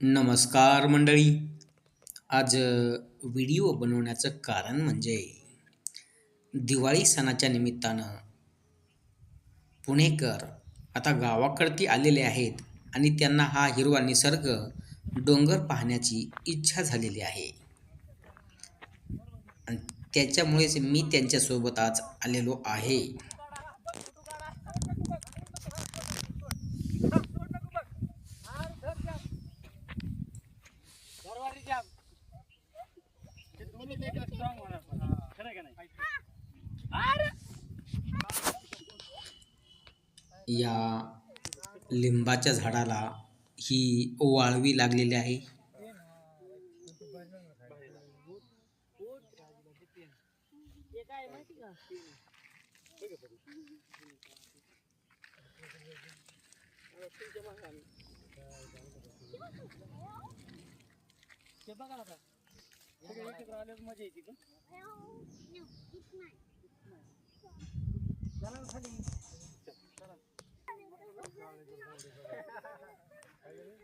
नमस्कार मंडळी. आज व्हिडिओ बनवण्याचं कारण म्हणजे दिवाळी सणाच्या निमित्तानं पुणेकर आता गावाकडती आलेले आहेत आणि त्यांना हा हिरवा निसर्ग डोंगर पाहण्याची इच्छा झालेली आहे. आणि त्याच्यामुळेच मी त्यांच्यासोबत आज आलेलो आहे या लिंबाच्या झाडाला ही वाळवी लागलेली आहे.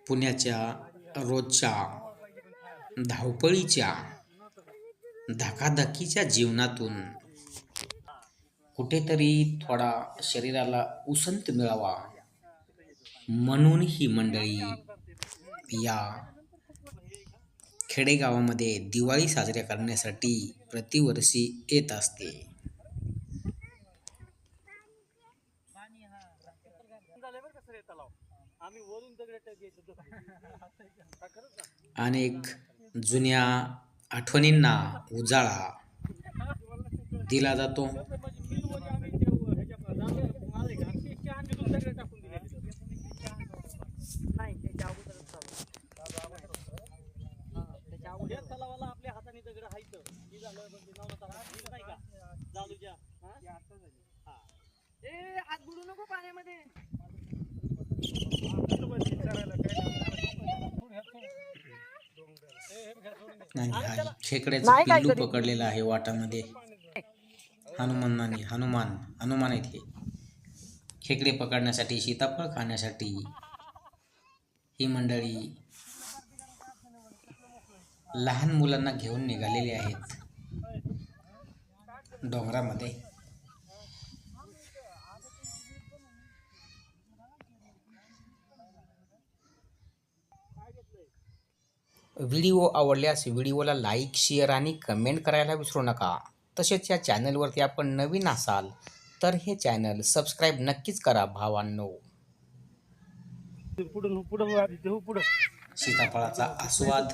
पुण्याच्या रोजच्या धावपळीच्या धकाधकीच्या जीवनातून कुठेतरी थोडा शरीराला उसंत मिळावा म्हणून ही मंडळी या खेडेगावामध्ये दिवाळी साजऱ्या करण्यासाठी प्रतिवर्षी येत असते. अनेक जुन्या आठवणींना उजाळा. दिला जातो. तलावाला आपल्या हाताने दगड हायत झालं नवरा तलाव. नाही का? जालूच्या. ए हात बुडू नको पाण्यामध्ये. आणि हा खेकड्याचं पिल्लू पकडलेलं आहे वाटामध्ये. हनुमानाने हनुमान हनुमान हे. खेकडे पकडण्यासाठी सीताफळ खाण्यासाठी ही मंडळी लहान मुलांना घेऊन निघालेली आहेत डोंगरामध्ये. व्हिडिओ आवडल्यास व्हिडिओला लाईक शेअर आणि कमेंट करायला विसरू नका. तसेच या चॅनलवरती आपण नवीन असाल तर हे चॅनल सबस्क्राईब नक्कीच करा भावांनो. पुढं सीताफळाचा आस्वाद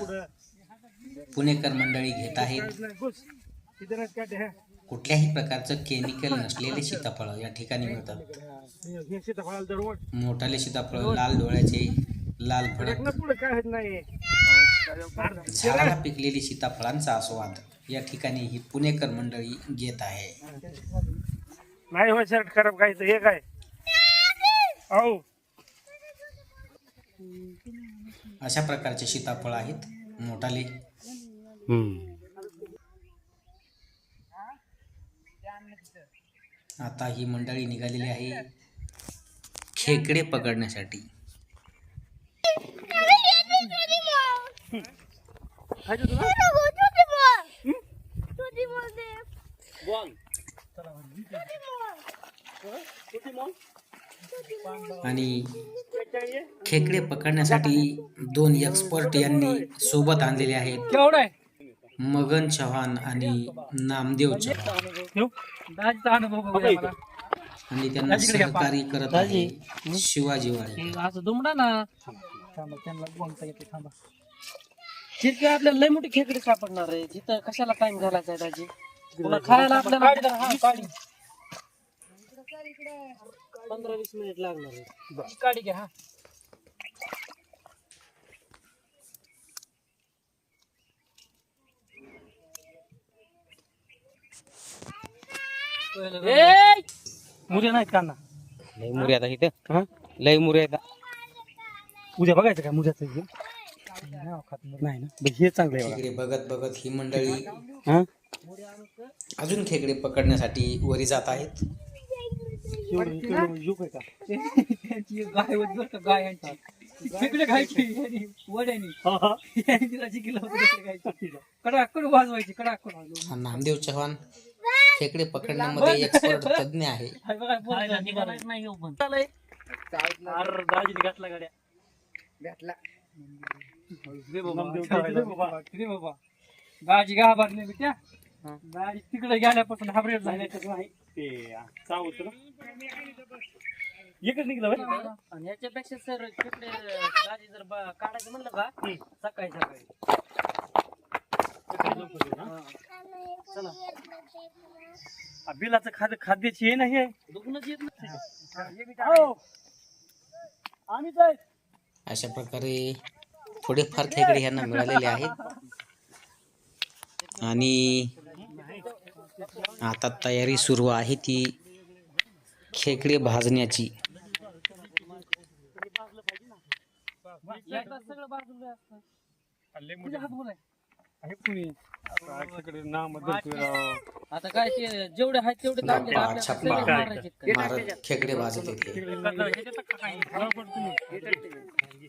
पुणेकर मंडळी घेत आहेत. हे. कुठल्याही प्रकारचं केमिकल नसलेले सीताफळ या ठिकाणी मिळतात. हे मोठाले सीताफळ लाल डोळ्याचे लाल फडक ना पुढं काय होत नाही झाडाला पिकलेली सीताफळांचा आस्वाद या ठिकाणी ही पुणेकर मंडळी घेत आहे. नाही हो शर्ट खराब काय हे काय? अशा प्रकारचे सीताफळ आहेत मोठाले. आता ही मंडळी निघालेली आहे खेकडे पकडण्यासाठी. आणि खेकडे पकडण्यासाठी दोन एक्सपर्ट यांनी सोबत आणलेले आहेत. केवढा मगन चव्हाण आणि नामदेव चव्हाण. आणि त्यांना सहकार्य करत आहे शिवाजी हे असं दुमडा ना. थांबा त्यांना बोलता येते थांबा. तिथे आपल्याला लय मोठी खेकडे सापडणार आहे तिथं कशाला टाइम घालायचा आहे दाजी? पुन्हा खायला आपल्याला पंधरा वीस मिनिट लागणार आहे काढी घ्या हा. मुल्या नाहीत कांदा. लय मुरी आता इथं. हा? लय मुरी आता उद्या बघायचं का? मुद्याचं हे? नाही ना? हे चांगलं आहे खेकडे बघत बघत ही मंडळी हा? अजून खेकडे पकडण्यासाठी वरी जात आहेत. एवढं- एवढं युग आहे का? त्यांची गाय होती बरं का, गाय आणतात. खेकडे खायची वड्यानी. तिला जिंकलं होतं खेकडे खायची. कडाकड वाजवायची कडाकड. हा नामदेव चव्हाण खेकडे पकडण्यामध्ये एक्सपर्ट तज्ञ आहे. दाजीने घातला गाड्या. बाबा. दाजी घाबरले बेट्या दाजी तिकडे गेल्यापासून हाबरेट झाले एकच निघलं आणि याच्यापेक्षा सर तिकडे दाजी जर बा- काढायचं म्हणलं का सकाळी सकाळी. चला. बिलाचं खाद्य खाद्याची हे नाही दुखणंच येत नाही आम्ही जाय अशा प्रकारे थोडेफार खेकडे ह्यांना मिळालेले आहेत आणि आता तयारी सुरू आहे ती खेकडे भाजण्याची सगळं बाजूला असतं तुझ्या हात बोलाय आता काय ते जेवढे आहेत तेवढे काढले गप्पा, आपल्या छप्पा. सगळे मारायचे काय? मारत खेकडे भाजत येते नाही, ते करणार नाही. पाहिजे नाही, नाही, पाहिजे, पाहिजे त्याला. नंदूच्या कसं काय? ते- आहे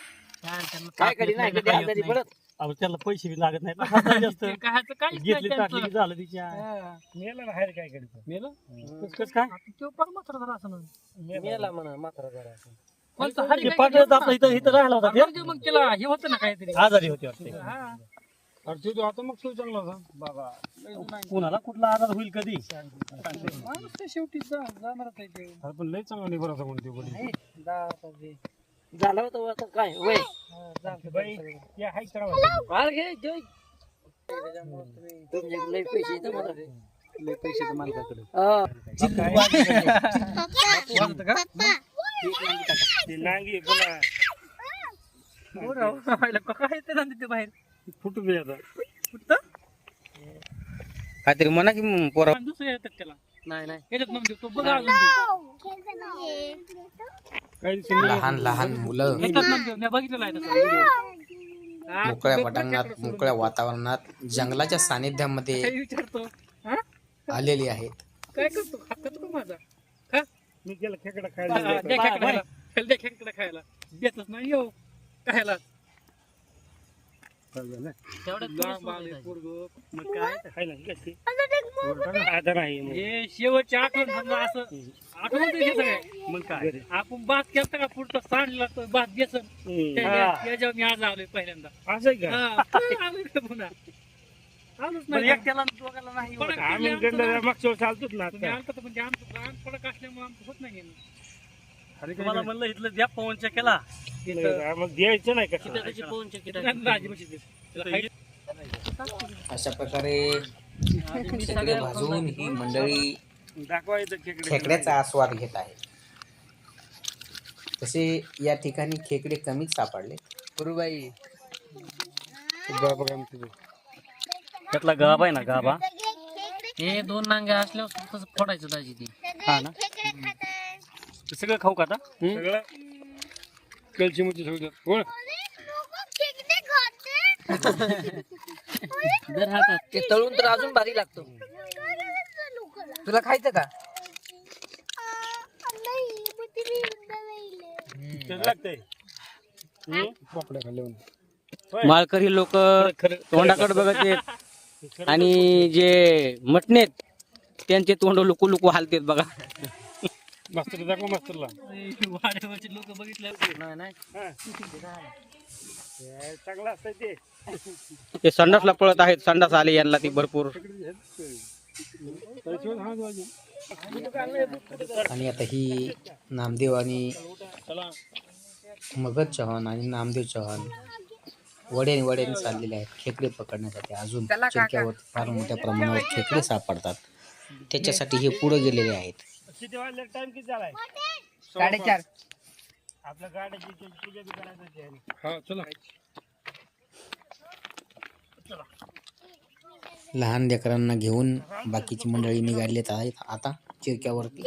काय कधी नाही कधी आजारी पडत? त्याला पैसे बी लागत नाही जास्त. घेतली टाकली की झालं तिच्या मेला बाहेर काय करायचं मेलं? कस काय? तो पण मात्र जरा असं मेला म्हणा मात्र जरा पाठवत आपलं इथं इथं राहिला होता ते. मग त्याला हे होतं ना काहीतरी. आजारी होते वाटते. आता मग तो चांगला होता. बाबा. कुणाला कुठला आजार होईल कधी? शेवटी जाणारच आहे ते. पण लय चांगला नाही बरं कोणती झालं होतं आता काय? वय फार घे जय तुमच्याकडे लय पैसे येतं मला लय पैसे तर मालकाकडे. हा. काय ते जाणते ते बाहेर? फुटू बी आता. काहीतरी म्हणा की मग पोरा. दुसरे येतात त्याला. नाही नाही. याच्यात मग तो बघा अजून ते. लहान लहान मुलं. येतात मग मी बघितलेलं आहे तसं. video. हा, मोकळ्या पटांगणात मोकळ्या वातावरणात जंगलाच्या सानिध्यामध्ये हा? आलेली आहेत. काय करतो? खात का तू माझा. खा. मी गेला खेकडा खायला. खेकडा खायला. द्या खेकडा खायला. नाही हे शेवटची आठवण समजा असं आठवण सगळे? मग काय? आपण भात केलता का पुढचा सांडला तो भात बेसन त्याच्यावर मी आज आलोय पहिल्यांदा. असं का? आलोय का पुन्हा? आलोच नाही. एकट्याला दोघाला नाही मागच्या चालतोच ना तुम्ही आलता तर म्हणजे आमचं लहान पडक असल्यामुळे आमचं होत नाही. तुम्हाला म्हणलं इथलं द्या पवन केला. मग द्यायचं नाही का? पवन. अशा प्रकारे खेकडे भाजवून ही मंडळी खेकड्याचा आस्वाद घेत आहे. तसे या ठिकाणी खेकडे कमीच सापडले. गुरुबाई त्यातला गाभा आहे ना गाभा? हे दोन नांग्या असल्यावर फोडायचं दाजी ती. हा ना. सगळं खाऊ का आता? सगळं? कॅल्शियम सगळं दर हातात. ते तळून तर अजून भारी लागतो. तुला खायचं का? लागतंय. माळकरी लोक तोंडाकडे बघत आहेत. आणि जे मटणेत त्यांचे तोंड लुकू लुकू हालतेत बघा. मास्तर दाखव मास्तरला. वाड्यावरचे लोक बघितले नाही नाही चांगलं असतं ते ते संडासला पळत आहेत संडास आले यांना ती भरपूर. आणि आता ही नामदेव आणि मगध चव्हाण आणि नामदेव चव्हाण वड्याने वड्याने चाललेले आहेत. खेकडे पकडण्यासाठी अजून चिरक्यावर फार मोठ्या प्रमाणावर खेकडे सापडतात. त्याच्यासाठी हे पुढे गेलेले आहेत. किती वाजले? टाइम किती झालाय? साडेचार. आपल्या गाड्याची पूजा बी करायची हा चला. लहान लेकरांना घेऊन बाकीची मंडळी निघालेत आहेत. आता चिरक्यावरती.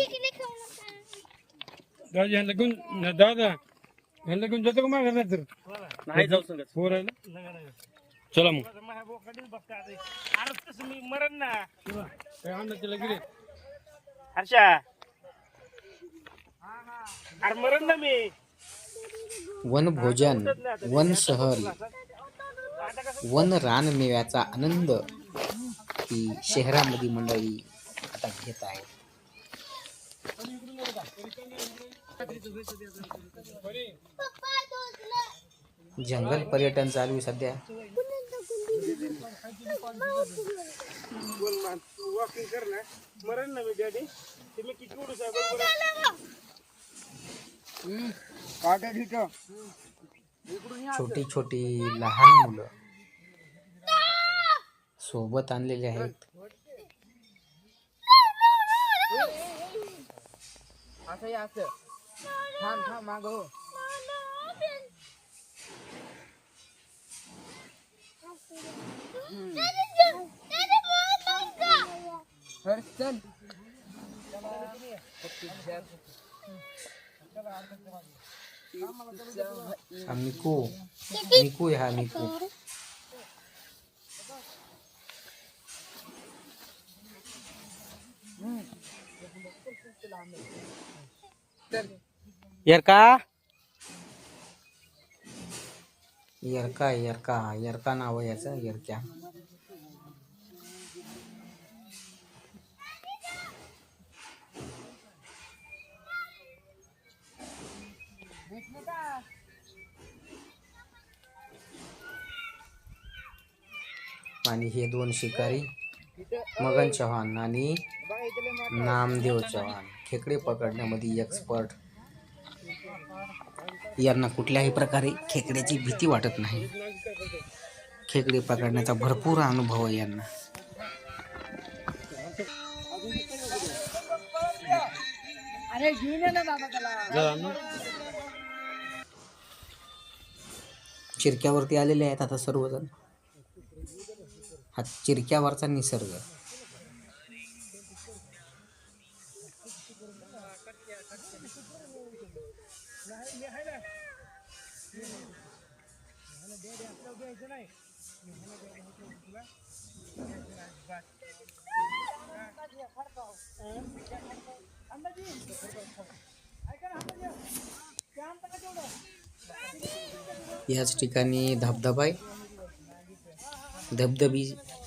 दादा ह्यांना घेऊन दादा घेऊन जातो का मागा नाही जाऊ सांगत. चला मग. मी मरण ना. अण्णा तिला गेले हर्षा. अरे मरण ना मी वनभोजन वन सहल वन रानमेव्याचा आनंद ही शहरामध्ये मंडळी आता घेत आहेत जंगल पर्यटन चालू आहे सध्या. वॉकिंग कर ना. मरण ना मी डॅडी. तुम्ही किती उडू साहेब? छोटी छोटी लहान मुलं सोबत आणलेले आहेत. असं असं. थांब थांब माग हो. हर्ष चल. हा मिकू मिकू आहे हा मिकू यार का यरका यरका यरका नाव आहे याचं यरक्या आणि हे दोन शिकारी मगन चव्हाण आणि नामदेव चव्हाण. खेकडे पकडण्यामध्ये एक्सपर्ट यांना कुठल्याही प्रकारे खेकड्याची भीती वाटत नाही. खेकडे पकडण्याचा भरपूर अनुभव आहे यांना. चिरक्यावरती आलेले आहेत आता सर्वजण. हा चिरक्यावरचा निसर्ग. याच ठिकाणी धबधबा आहे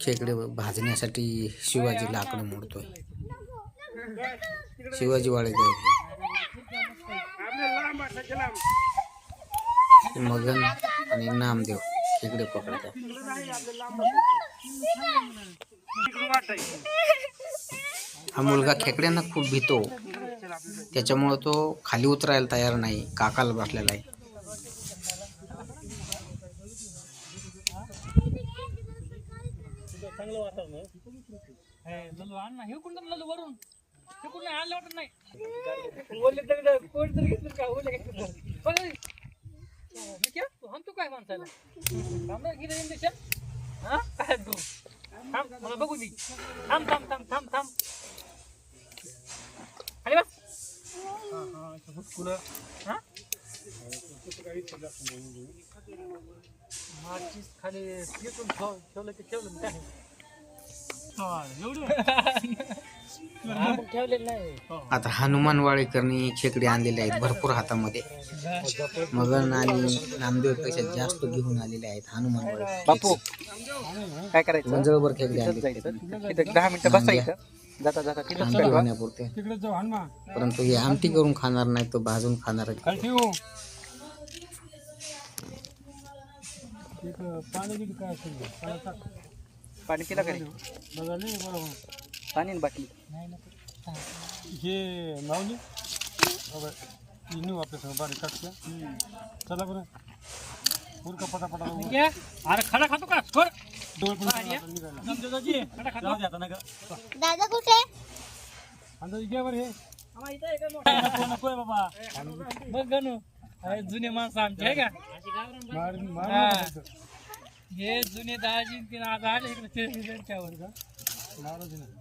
खेकडे भाजण्यासाठी शिवाजी लाकडं मोडतोय. शिवाजी वाडेकर. मगन आणि नामदेव खेकडे पकडतात हा मुलगा खेकड्यांना खूप भीतो. त्याच्यामुळं तो खाली उतरायला तयार नाही. काकाला बसलेला आहे. चांगलं वातावरण आहे. हे, लल्लू आण ना. हे कुठं लल्लू वरून हे कुठं आणलं वाटत नाही ओले दगड कोण तरी घेतलं का बघ क्या? तू काय माणसाला थांब ना, गिऱ्हाईक देशा. हा? काय तू थांब मला बघू दे थांब थांब थांब थांब थांब खाली बस हा, हा, इथं हुसकुलं. हा? माचीस खाली ठेव- ठेवलं की ठेवलं काय आता हनुमान वाडेकरनी खेकडे आणलेले आहेत भरपूर हातामध्ये. मगन आणि नामदेवपेक्षा जास्त घेऊन आलेले आहेत हनुमान वाडे बापू काय करायचं? मंजळभर खेकडे आणले दहा मिनिटं बसायचं जाता जाता तिकडे परंतु हे आमटी करून खाणार नाही तो भाजून खाणार पाणी काय. पाणी पिला का रे? बरोबर पाणी बाटली. हे बघा आपल्या संग बारीक चला बरं. उरका पटापटा अरे खडा खातो का? डोळ पण आता नका. दादा कुठे? अंदाज घ्या बरं हे. नको आहे बाबा. बघ गणू. हे जुने माणसं आमचे आहे का? मार मार हा. हे जुने दाजी तीन आज आले इकडे ते त्यांच्यावर का मारायचं नाही.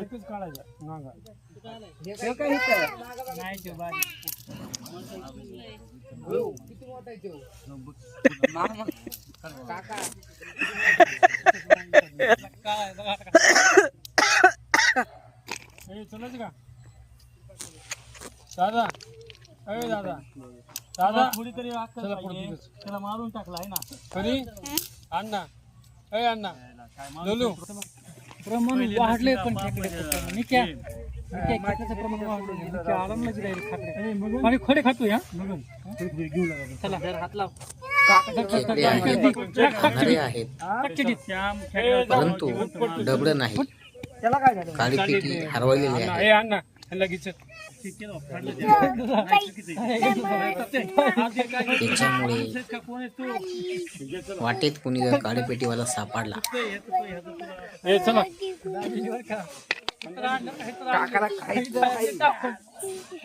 एकच काढायचा नाही ते बारी काय चलायचं का? दादा अरे दादा. दादा थोडी तरी अक्कल चला पाहिजे. पुढे तिथंच. त्याला मारून टाकला आहे ना? तरी? अण्णा. ए अण्णा. लोलू. प्रमाण वाढले पण खेकडे मी क्या? खेकड्याचं प्रमाण वाढलं. आरामच राहील खाकडे. आणि खडे खातो या चला. हात लाव. आहेत. परंतु डबड नाही. काळी पिठी हरवलेली आहे. ए अण्णा लगेच. त्याच्यामुळे वाटेत कुणी जर काळी पेटीवाला सापडला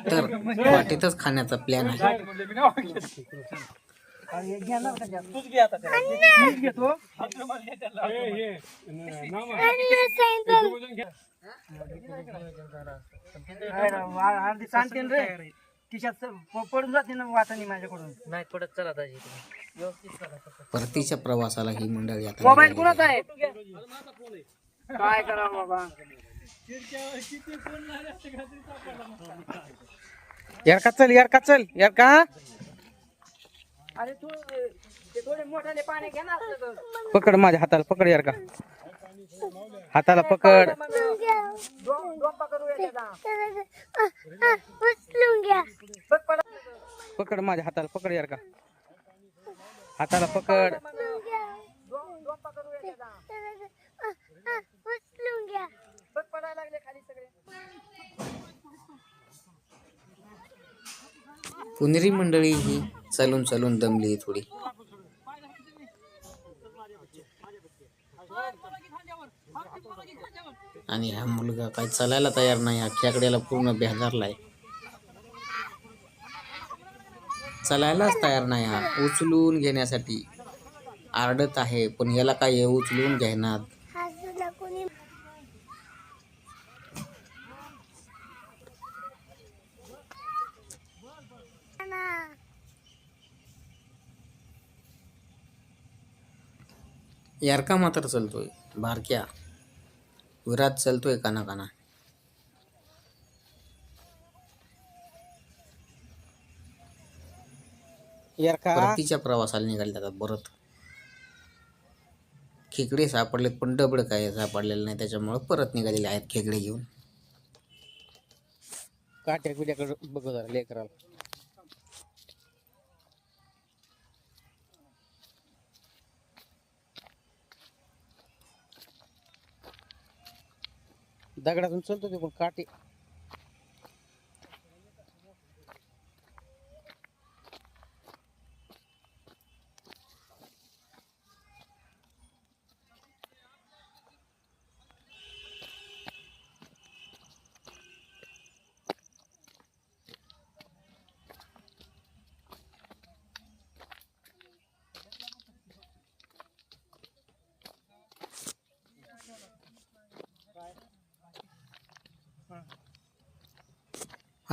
तर वाटेतच खाण्याचा प्लॅन आहे. वजन घ्या. पडून जाते ना वाटाने माझ्याकडून. नाही पडत चला दाजी व्यवस्थित चला परतीच्या प्रवासाला ही मंडळी आता मोबाईल कुणाचा आहे. आहे. काय करा बाबा? यार का चल यार का चल यार का अरे तू ते थोडे मोठ्याने पाणी घे ना असं तर. पकड माझ्या हाताला पकड यार का हाताला पकड. उचलून घ्या पकड माझ्या हाताला पकड यार का. हाताला पकड. उचलून घ्या पुणेरी मंडळी ही चालून चालून दमली थोडी. आणि हा मुलगा काही चालायला तयार नाही हा खेकड्याला पूर्ण बेजारलाय चालायलाच तयार नाही हा उचलून घेण्यासाठी आरडत आहे पण याला काय उचलून घेणार? यारका मात्र चलतोय बारक्या. विराट चलतोय काना काना. परतीच्या प्रवासाला निघाले आता परत. खेकडे सापडलेत पण डबड काय सापडलेलं नाही त्याच्यामुळे परत निघालेले आहेत खेकडे घेऊन. काट्या बघ लेकराला. दगडातून चलतो ते पण काटे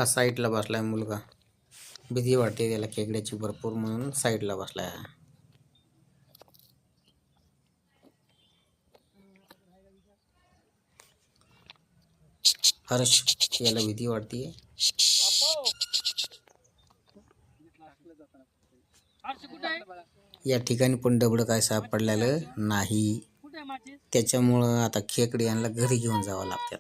हा साईडला बसलाय मुलगा. भीती वाटते त्याला खेकड्याची भरपूर म्हणून साईडला बसलाय. आहे हर्ष याला भीती वाटते. या ठिकाणी पण डबड काय सापडलेलं नाही. त्याच्यामुळं आता खेकडे यांना घरी घेऊन जावं लागतात.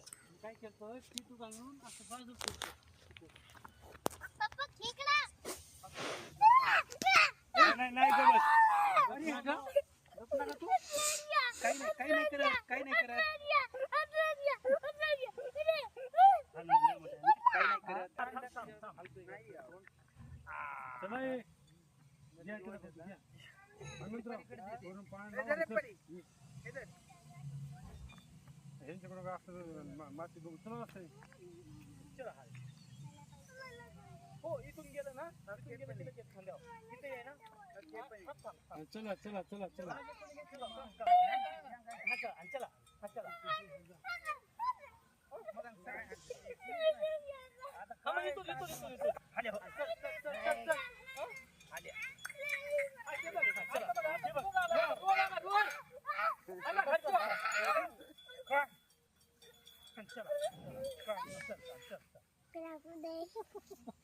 नाही नाही काही नाही काही नाही करत काही नाही करत काही नाही करत. यांच्याकडं माती बघू चला हो इथून गेलं ना इथून तिथे खांद्यावर. ना.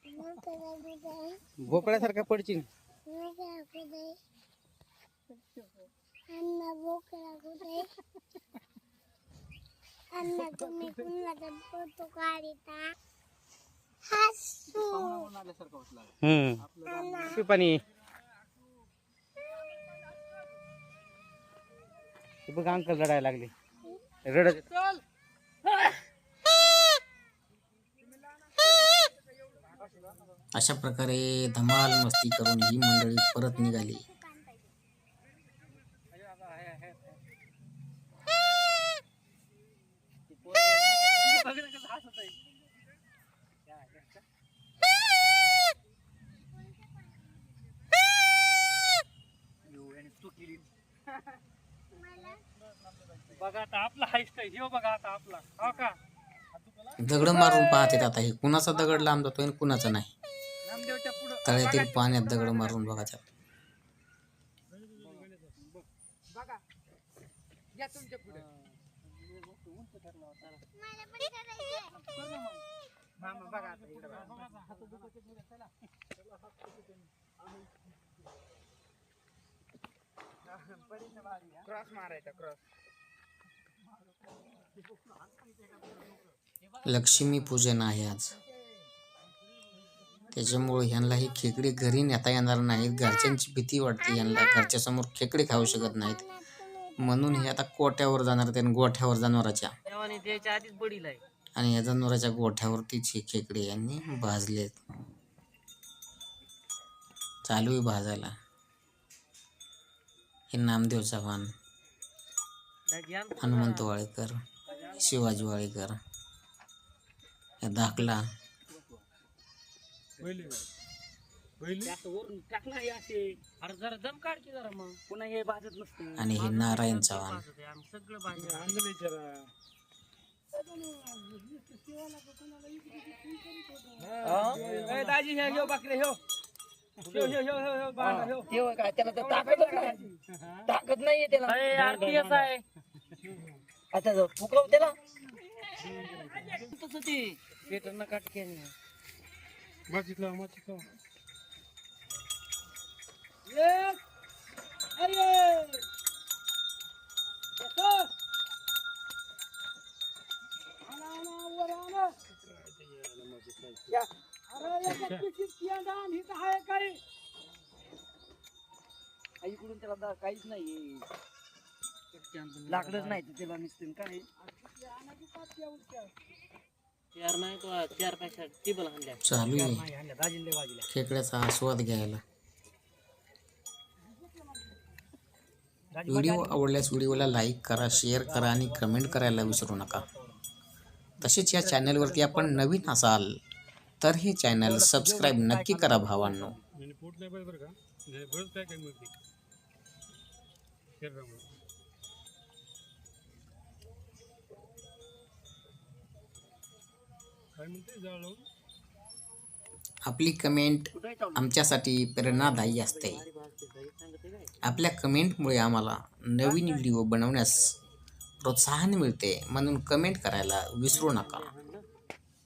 मग करा दे भोपळ्यासारखा पडशील मग करा दे अन्न बोकरा कुठे अन्न तुम्ही कुणाचा फोटो काढता हसू हम्म पाणी बघ अंकल रडायला लागले. रडत अशा प्रकारे धमाल मस्ती करून ही मंडळी परत निघाली. बघा आता आपला हायस्ट आहे ह्यो बघा आता आपला. हो का? दगड मारून पाहतात आता हे. कुणाचा दगड लांब जातोय आणि कुणाचा नाही. नामदेवच्या पुढं तळ्यातील पाण्यात दगड मारून बघा त्यात. मला पण करायचं लक्ष्मी पूजन आहे आज. त्याच्यामुळे ह्यांना ही खेकडे घरी नेता येणार नाहीत. घरच्यांची भीती वाटते यांना घरच्या समोर खेकडे खाऊ शकत नाहीत. म्हणून हे आता कोट्यावर जाणार आणि गोठ्यावर जनावराच्या. आणि या जनावराच्या गोठ्यावरतीच हे खेकडे यांनी भाजलेत. चालू आहे भाजायला. हे नामदेव चव्हाण. हनुमंत वाळेकर. शिवाजी वाळेकर. हे दाखला पहिले पहिले जास्त वरून टाकला हे असे अरे जरा दम काढ की जरा मग पुन्हा हे. भाजत नसते आणि हे नारायण चव्हाण त्याला तर ताकदच नाही. ताकद नाहीये त्याला. आता जाऊ. फुकव त्याला? तसं ते पेटर न काटके मातीत लावा मातीत लावा इकडून त्याला दा- काहीच नाही लाकडच नाही तर त्याला निसते काय? चार नाही तो चार पैसा टेबल आणल्या चालू आहे. आणल्या दाजींले वाजल्या खेकड्याचा आस्वाद घ्यायला. व्हिडिओ आवडल्यास व्हिडिओला लाईक करा शेअर करा आणि कमेंट करायला विसरू नका. तसेच या चॅनलवरती आपण नवीन असाल तर हे चॅनल सबस्क्राईब नक्की करा भावांनो. आपली कमेंट आमच्यासाठी प्रेरणादायी असते. आपल्या कमेंटमुळे आम्हाला नवीन व्हिडिओ बनवण्यास प्रोत्साहन मिळते म्हणून कमेंट करायला विसरू नका.